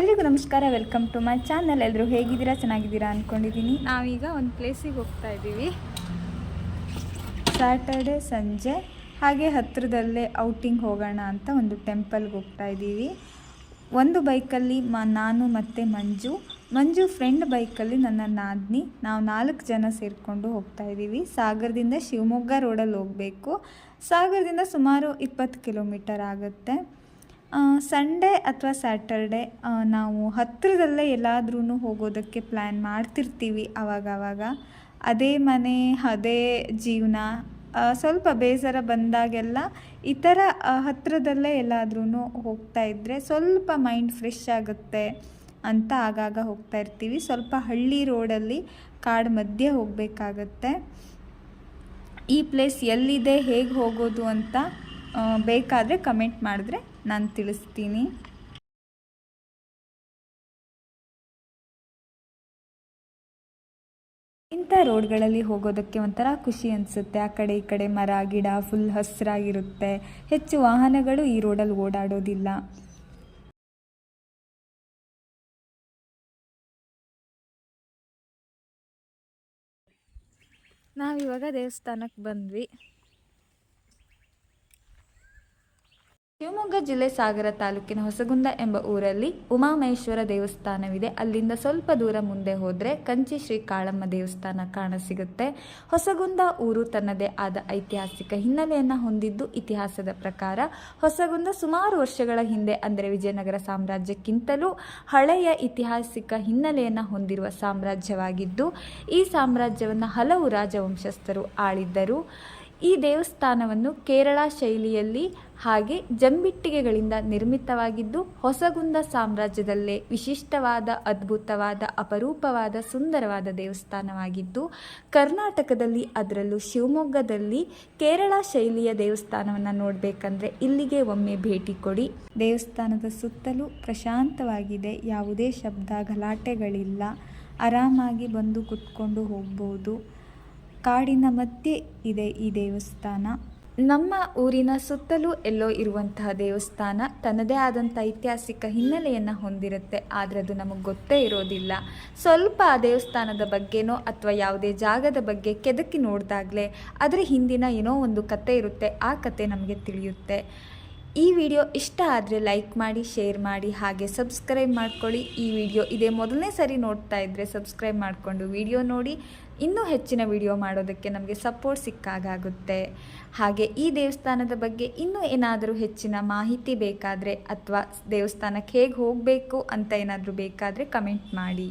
ಎಲ್ರಿಗೂ ನಮಸ್ಕಾರ welcome to my channel. ಎಲ್ಲರೂ ಹೇಗಿದ್ದೀರಾ? ಚೆನ್ನಾಗಿದ್ದೀರಾ ಅಂದ್ಕೊಂಡಿದ್ದೀನಿ ನಾವೀಗ ಒಂದು ಪ್ಲೇಸಿಗೆ ಹೋಗ್ತಾ ಇದ್ದೀವಿ. ಸ್ಯಾಟರ್ಡೆ ಸಂಜೆ. ಹಾಗೆ ಹತ್ತಿರದಲ್ಲೇ ಔಟಿಂಗ್ ಹೋಗೋಣ ಅಂತ ಒಂದು ಟೆಂಪಲ್ಗೆ ಹೋಗ್ತಾ ಇದ್ದೀವಿ. ಒಂದು ಬೈಕಲ್ಲಿ ಮ ನಾನು ಮತ್ತು ಮಂಜು. ಮಂಜು ಫ್ರೆಂಡ್ ಬೈಕಲ್ಲಿ ನನ್ನ ನಾದ್ನಿ. ನಾವು ನಾಲ್ಕು ಜನ ಸೇರಿಕೊಂಡು ಹೋಗ್ತಾ ಇದ್ದೀವಿ. ಸಾಗರದಿಂದ ಶಿವಮೊಗ್ಗ ರೋಡಲ್ಲಿ ಹೋಗಬೇಕು. ಸಾಗರದಿಂದ ಸುಮಾರು ಇಪ್ಪತ್ತು ಕಿಲೋಮೀಟರ್ ಆಗುತ್ತೆ. ಸಂಡೇ ಅಥವಾ ಸ್ಯಾಟರ್ಡೆ ನಾವು ಹತ್ತಿರದಲ್ಲೇ ಎಲ್ಲಾದ್ರೂ ಹೋಗೋದಕ್ಕೆ ಪ್ಲ್ಯಾನ್ ಮಾಡ್ತಿರ್ತೀವಿ ಆವಾಗವಾಗ ಅದೇ ಮನೆ, ಅದೇ ಜೀವನ ಸ್ವಲ್ಪ ಬೇಸರ ಬಂದಾಗೆಲ್ಲ ಈ ಥರ ಹತ್ತಿರದಲ್ಲೇ ಎಲ್ಲಾದ್ರೂ ಹೋಗ್ತಾ ಇದ್ದರೆ ಸ್ವಲ್ಪ ಮೈಂಡ್ ಫ್ರೆಶ್ ಆಗುತ್ತೆ ಅಂತ ಆಗಾಗ ಹೋಗ್ತಾ ಇರ್ತೀವಿ. ಸ್ವಲ್ಪ ಹಳ್ಳಿ ರೋಡಲ್ಲಿ ಕಾಡು ಮಧ್ಯೆ ಹೋಗಬೇಕಾಗತ್ತೆ. ಈ ಪ್ಲೇಸ್ ಎಲ್ಲಿದೆ, ಹೇಗೆ ಹೋಗೋದು ಅಂತ ಬೇಕಾದರೆ ಕಮೆಂಟ್ ಮಾಡಿದ್ರೆ ನಾನು ತಿಳಿಸ್ತೀನಿ. ಇಂಥ ರೋಡ್ಗಳಲ್ಲಿ ಹೋಗೋದಕ್ಕೆ ಒಂಥರ ಖುಷಿ ಅನಿಸುತ್ತೆ. ಆ ಕಡೆ ಈ ಕಡೆ ಮರ, ಗಿಡ ಫುಲ್ ಹಸಿರಾಗಿರುತ್ತೆ. ಹೆಚ್ಚು ವಾಹನಗಳು ಈ ರೋಡಲ್ಲಿ ಓಡಾಡೋದಿಲ್ಲ. ನಾವಿವಾಗ ದೇವಸ್ಥಾನಕ್ಕೆ ಬಂದ್ವಿ. ಶಿವಮೊಗ್ಗ ಜಿಲ್ಲೆ ಸಾಗರ ತಾಲೂಕಿನ ಹೊಸಗುಂದ ಎಂಬ ಊರಲ್ಲಿ ಉಮಾಮಹೇಶ್ವರ ದೇವಸ್ಥಾನವಿದೆ. ಅಲ್ಲಿಂದ ಸ್ವಲ್ಪ ದೂರ ಮುಂದೆ ಹೋದರೆ ಕಂಚಿ ಶ್ರೀ ಕಾಳಮ್ಮ ದೇವಸ್ಥಾನ ಕಾಣಸಿಗುತ್ತೆ ಹೊಸಗುಂದ ಊರು ತನ್ನದೇ ಆದ ಐತಿಹಾಸಿಕ ಹಿನ್ನೆಲೆಯನ್ನು ಹೊಂದಿದ್ದು ಇತಿಹಾಸದ ಪ್ರಕಾರ ಹೊಸಗುಂದ ಸುಮಾರು ವರ್ಷಗಳ ಹಿಂದೆ ಅಂದರೆ ವಿಜಯನಗರ ಸಾಮ್ರಾಜ್ಯಕ್ಕಿಂತಲೂ ಹಳೆಯ ಐತಿಹಾಸಿಕ ಹಿನ್ನೆಲೆಯನ್ನು ಹೊಂದಿರುವ ಸಾಮ್ರಾಜ್ಯವಾಗಿದ್ದು, ಈ ಸಾಮ್ರಾಜ್ಯವನ್ನು ಹಲವು ರಾಜವಂಶಸ್ಥರು ಆಳಿದ್ದರು. ಈ ದೇವಸ್ಥಾನವನ್ನು ಕೇರಳ ಶೈಲಿಯಲ್ಲಿ ಹಾಗೆ ಜಂಬಿಟ್ಟಿಗೆಗಳಿಂದ ನಿರ್ಮಿತವಾಗಿದ್ದು, ಹೊಸಗುಂದ ಸಾಮ್ರಾಜ್ಯದಲ್ಲೇ ವಿಶಿಷ್ಟವಾದ, ಅದ್ಭುತವಾದ, ಅಪರೂಪವಾದ, ಸುಂದರವಾದ ದೇವಸ್ಥಾನವಾಗಿದ್ದು, ಕರ್ನಾಟಕದಲ್ಲಿ ಅದರಲ್ಲೂ ಶಿವಮೊಗ್ಗದಲ್ಲಿ ಕೇರಳ ಶೈಲಿಯ ದೇವಸ್ಥಾನವನ್ನು ನೋಡಬೇಕಂದ್ರೆ ಇಲ್ಲಿಗೆ ಒಮ್ಮೆ ಭೇಟಿ ಕೊಡಿ. ದೇವಸ್ಥಾನದ ಸುತ್ತಲೂ ಪ್ರಶಾಂತವಾಗಿದೆ. ಯಾವುದೇ ಶಬ್ದ, ಗಲಾಟೆಗಳಿಲ್ಲ. ಆರಾಮಾಗಿ ಬಂದು ಕುತ್ಕೊಂಡು ಹೋಗ್ಬೋದು. ಕಾಡಿನ ಮಧ್ಯೆ ಇದೆ ಈ ದೇವಸ್ಥಾನ. ನಮ್ಮ ಊರಿನ ಸುತ್ತಲೂ ಎಲ್ಲೋ ಇರುವಂತಹ ದೇವಸ್ಥಾನ ತನ್ನದೇ ಆದಂಥ ಐತಿಹಾಸಿಕ ಹಿನ್ನೆಲೆಯನ್ನು ಹೊಂದಿರುತ್ತೆ. ಆದರೆ ಅದು ನಮಗೆ ಗೊತ್ತೇ ಇರೋದಿಲ್ಲ. ಸ್ವಲ್ಪ ಆ ದೇವಸ್ಥಾನದ ಬಗ್ಗೆನೋ ಅಥವಾ ಯಾವುದೇ ಜಾಗದ ಬಗ್ಗೆ ಕೆದಕಿ ನೋಡಿದಾಗಲೇ ಅದರ ಹಿಂದಿನ ಏನೋ ಒಂದು ಕತೆ ಇರುತ್ತೆ. ಆ ಕತೆ ನಮಗೆ ತಿಳಿಯುತ್ತೆ. ಈ ವಿಡಿಯೋ ಇಷ್ಟ ಆದರೆ ಲೈಕ್ ಮಾಡಿ, ಶೇರ್ ಮಾಡಿ, ಹಾಗೆ ಸಬ್ಸ್ಕ್ರೈಬ್ ಮಾಡ್ಕೊಳ್ಳಿ. ಈ ವಿಡಿಯೋ ಇದೇ ಮೊದಲನೇ ಸರಿ ನೋಡ್ತಾ ಇದ್ದರೆ ಸಬ್ಸ್ಕ್ರೈಬ್ ಮಾಡಿಕೊಂಡು ವಿಡಿಯೋ ನೋಡಿ. ಇನ್ನೂ ಹೆಚ್ಚಿನ ವಿಡಿಯೋ ಮಾಡೋದಕ್ಕೆ ನಮಗೆ ಸಪೋರ್ಟ್ ಸಿಕ್ಕಾಗುತ್ತೆ ಹಾಗೆ ಈ ದೇವಸ್ಥಾನದ ಬಗ್ಗೆ ಇನ್ನೂ ಏನಾದರೂ ಹೆಚ್ಚಿನ ಮಾಹಿತಿ ಬೇಕಾದರೆ ಅಥವಾ ದೇವಸ್ಥಾನಕ್ಕೆ ಹೇಗೆ ಹೋಗಬೇಕು ಅಂತ ಏನಾದರೂ ಬೇಕಾದರೆ ಕಮೆಂಟ್ ಮಾಡಿ.